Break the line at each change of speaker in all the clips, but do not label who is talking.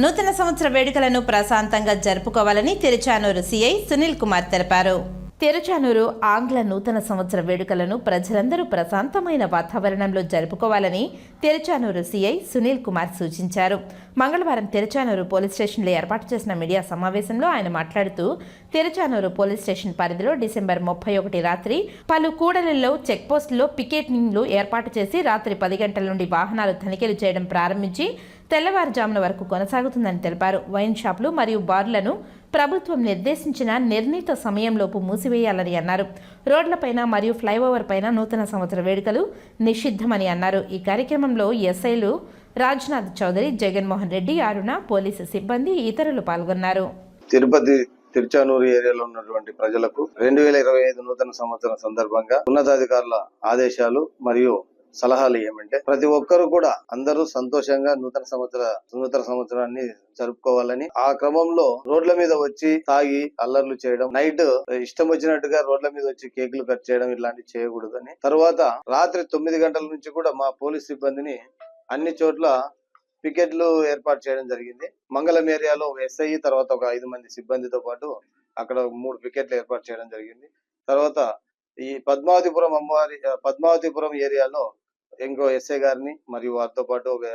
నూతన సంవత్సర వేడుకలను ప్రశాంతంగా జరుపుకోవాలని తిరుచానూరు సీఐ సునీల్ కుమార్ తెలిపారు. తిరుచానూరు ఆంగ్ల నూతన సంవత్సర వేడుకలను ప్రజలందరూ ప్రశాంతమైన వాతావరణంలో జరుపుకోవాలని తిరుచానూరు సీఐ సునీల్ కుమార్ సూచించారు. మంగళవారం తిరుచానూరు పోలీస్ స్టేషన్లో ఏర్పాటు చేసిన మీడియా సమావేశంలో ఆయన మాట్లాడుతూ తిరుచానూరు పోలీస్ స్టేషన్ పరిధిలో డిసెంబర్ ముప్పై ఒకటి రాత్రి పలు కూడలిలో చెక్పోస్టులో పికెటింగ్లు ఏర్పాటు చేసి రాత్రి పది గంటల నుండి వాహనాలు తనిఖీలు చేయడం ప్రారంభించి తెల్లవారుజామున వరకు కొనసాగుతుందని తెలిపారు. వైన్ షాపులు మరియు బార్లను ప్రభుత్వం నిర్దేశించిన నిర్ణీత సమయంలోపు మూసివేయాలని అన్నారు. రోడ్లపైన మరియు ఫ్లైఓవర్ పైన నూతన సంవత్సర వేడుకలు నిషిద్ధమని అన్నారు. ఈ కార్యక్రమంలో ఎస్ఐలు రాజ్నాథ్ చౌదరి జగన్మోహన్ రెడ్డి అరుణ పోలీసు సిబ్బంది ఇతరులు పాల్గొన్నారు.
తిరుపతి తిరుచానూరు ఏరియాలో ఉన్నటువంటి ప్రజలకు రెండు వేల ఇరవై ఐదు నూతన సంవత్సరం సందర్భంగా ఉన్నతాధికారుల ఆదేశాలు మరియు సలహాలు ఏమంటే ప్రతి ఒక్కరు కూడా అందరూ సంతోషంగా నూతన సంవత్సర నూతన సంవత్సరాన్ని జరుపుకోవాలని ఆ క్రమంలో రోడ్ల మీద వచ్చి తాగి అల్లర్లు చేయడం నైట్ ఇష్టం వచ్చినట్టుగా రోడ్ల మీద వచ్చి కేకులు కట్ చేయడం ఇలాంటివి చేయకూడదని తర్వాత రాత్రి తొమ్మిది గంటల నుంచి కూడా మా పోలీస్ సిబ్బందిని అన్ని చోట్ల పికెట్లు ఏర్పాటు చేయడం జరిగింది. మంగళం ఏరియాలో ఒక ఎస్ఐ తర్వాత ఒక ఐదు మంది సిబ్బందితో పాటు అక్కడ మూడు పికెట్లు ఏర్పాటు చేయడం జరిగింది. తర్వాత ఈ పద్మావతిపురం అమ్మవారి పద్మావతిపురం ఏరియాలో ఇంకో ఎస్ఏ గారిని మరియు వారితో పాటు ఒక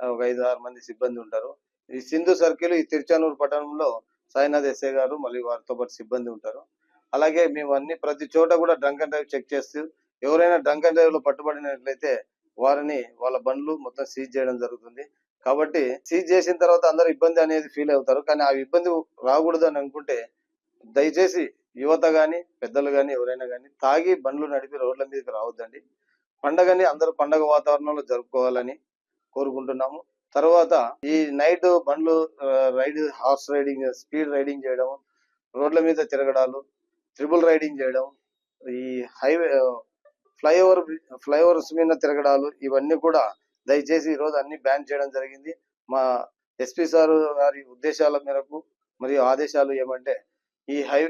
ఒక ఐదు ఆరు మంది సిబ్బంది ఉంటారు. ఈ సింధు సర్కిల్ ఈ తిరుచానూరు పట్టణంలో సాయినాథ్ ఎస్ఏ గారు మరియు వారితో పాటు సిబ్బంది ఉంటారు. అలాగే మేము అన్ని ప్రతి చోట కూడా డ్రంక్ అండ్ డ్రైవ్ చెక్ చేస్తూ ఎవరైనా డ్రంక్ అండ్ డ్రైవ్లో పట్టుబడినట్లయితే వారిని వాళ్ళ బండ్లు మొత్తం సీజ్ చేయడం జరుగుతుంది. కాబట్టి సీజ్ చేసిన తర్వాత అందరూ ఇబ్బంది అనేది ఫీల్ అవుతారు. కానీ ఆ ఇబ్బంది రాకూడదు అని అనుకుంటే దయచేసి యువత కానీ పెద్దలు కానీ ఎవరైనా కానీ తాగి బండ్లు నడిపి రోడ్ల మీదకి రావద్దండి. పండగని అందరూ పండగ వాతావరణంలో జరుపుకోవాలని కోరుకుంటున్నాము. తర్వాత ఈ నైట్ బండ్లు ride horse riding speed riding చేయడం రోడ్ల మీద తిరగడాలు ట్రిపుల్ రైడింగ్ చేయడం ఈ హైవే ఫ్లైఓవర్ ఫ్లైఓవర్స్ మీద తిరగడాలు ఇవన్నీ కూడా దయచేసి ఈ రోజు అన్ని బ్యాన్ చేయడం జరిగింది. మా ఎస్పీ సార్ గారి ఉద్దేశాల మేరకు మరియు ఆదేశాలు ఏమంటే ఈ హై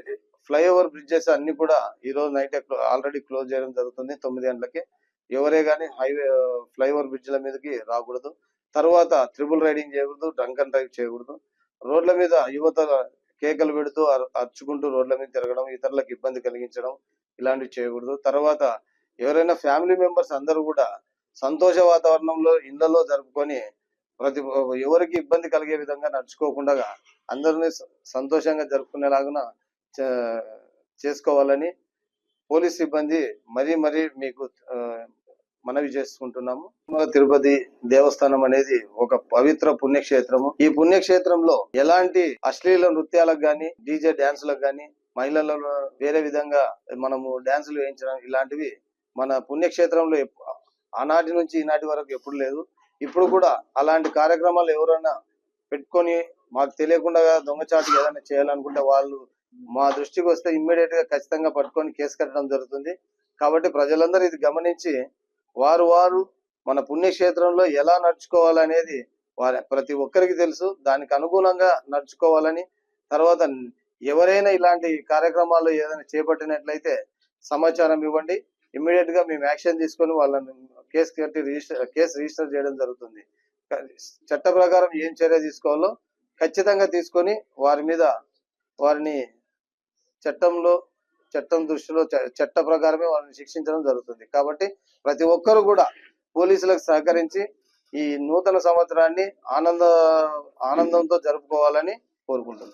ఫ్లైఓవర్ బ్రిడ్జెస్ అన్ని కూడా ఈ రోజు నైట్ ఆల్రెడీ క్లోజ్ చేయడం జరుగుతుంది తొమ్మిది గంటలకి. ఎవరే కానీ హైవే ఫ్లైఓవర్ బ్రిడ్జ్ల మీదకి రాకూడదు. తర్వాత ట్రిపుల్ రైడింగ్ చేయకూడదు డ్రంక్ అండ్ డ్రైవ్ చేయకూడదు. రోడ్ల మీద యువత కేకలు పెడుతూ అరుచుకుంటూ రోడ్ల మీద తిరగడం ఇతరులకు ఇబ్బంది కలిగించడం ఇలాంటివి చేయకూడదు. తర్వాత ఎవరైనా ఫ్యామిలీ మెంబర్స్ అందరూ కూడా సంతోష వాతావరణంలో ఇళ్ళలో జరుపుకొని ప్రతి ఎవరికి ఇబ్బంది కలిగే విధంగా నడుచుకోకుండా అందరినీ సంతోషంగా జరుపుకునేలాగా చే- చేసుకోవాలని పోలీస్ సిబ్బంది మరీ మరీ మీకు మనవి చేసుకుంటున్నాము. తిరుపతి దేవస్థానం అనేది ఒక పవిత్ర పుణ్యక్షేత్రము. ఈ పుణ్యక్షేత్రంలో ఎలాంటి అశ్లీల నృత్యాలకు గాని డీజే డాన్సులకు గాని మహిళలలో వేరే విధంగా మనము డాన్సులు వేయించడం ఇలాంటివి మన పుణ్యక్షేత్రంలో ఆనాటి నుంచి ఈనాటి వరకు ఎప్పుడు లేదు. ఇప్పుడు కూడా అలాంటి కార్యక్రమాలు ఎవరైనా పెట్టుకొని మాకు తెలియకుండా దొంగచాటు ఏదైనా చేయాలనుకుంటే వాళ్ళు మా దృష్టికి వస్తే ఇమ్మీడియట్గా ఖచ్చితంగా పట్టుకొని కేసు కట్టడం జరుగుతుంది. కాబట్టి ప్రజలందరూ ఇది గమనించి వారు వారు మన పుణ్యక్షేత్రంలో ఎలా నడుచుకోవాలనేది వారి ప్రతి ఒక్కరికి తెలుసు. దానికి అనుగుణంగా నడుచుకోవాలని తర్వాత ఎవరైనా ఇలాంటి కార్యక్రమాలు ఏదైనా చేపట్టినట్లయితే సమాచారం ఇవ్వండి. ఇమ్మీడియట్గా మేము యాక్షన్ తీసుకొని వాళ్ళని కేసు కట్టి రిజిస్టర్ కేసు రిజిస్టర్ చేయడం జరుగుతుంది. చట్ట ప్రకారం ఏం చర్య తీసుకోవాలో ఖచ్చితంగా తీసుకొని వారి మీద వారిని చట్టంలో చట్టం దృష్టిలో చట్ట ప్రకారమే వాళ్ళని శిక్షించడం జరుగుతుంది. కాబట్టి ప్రతి ఒక్కరు కూడా పోలీసులకు సహకరించి ఈ నూతన సంవత్సరాన్ని ఆనంద ఆనందంతో జరుపుకోవాలని కోరుకుంటున్నాం.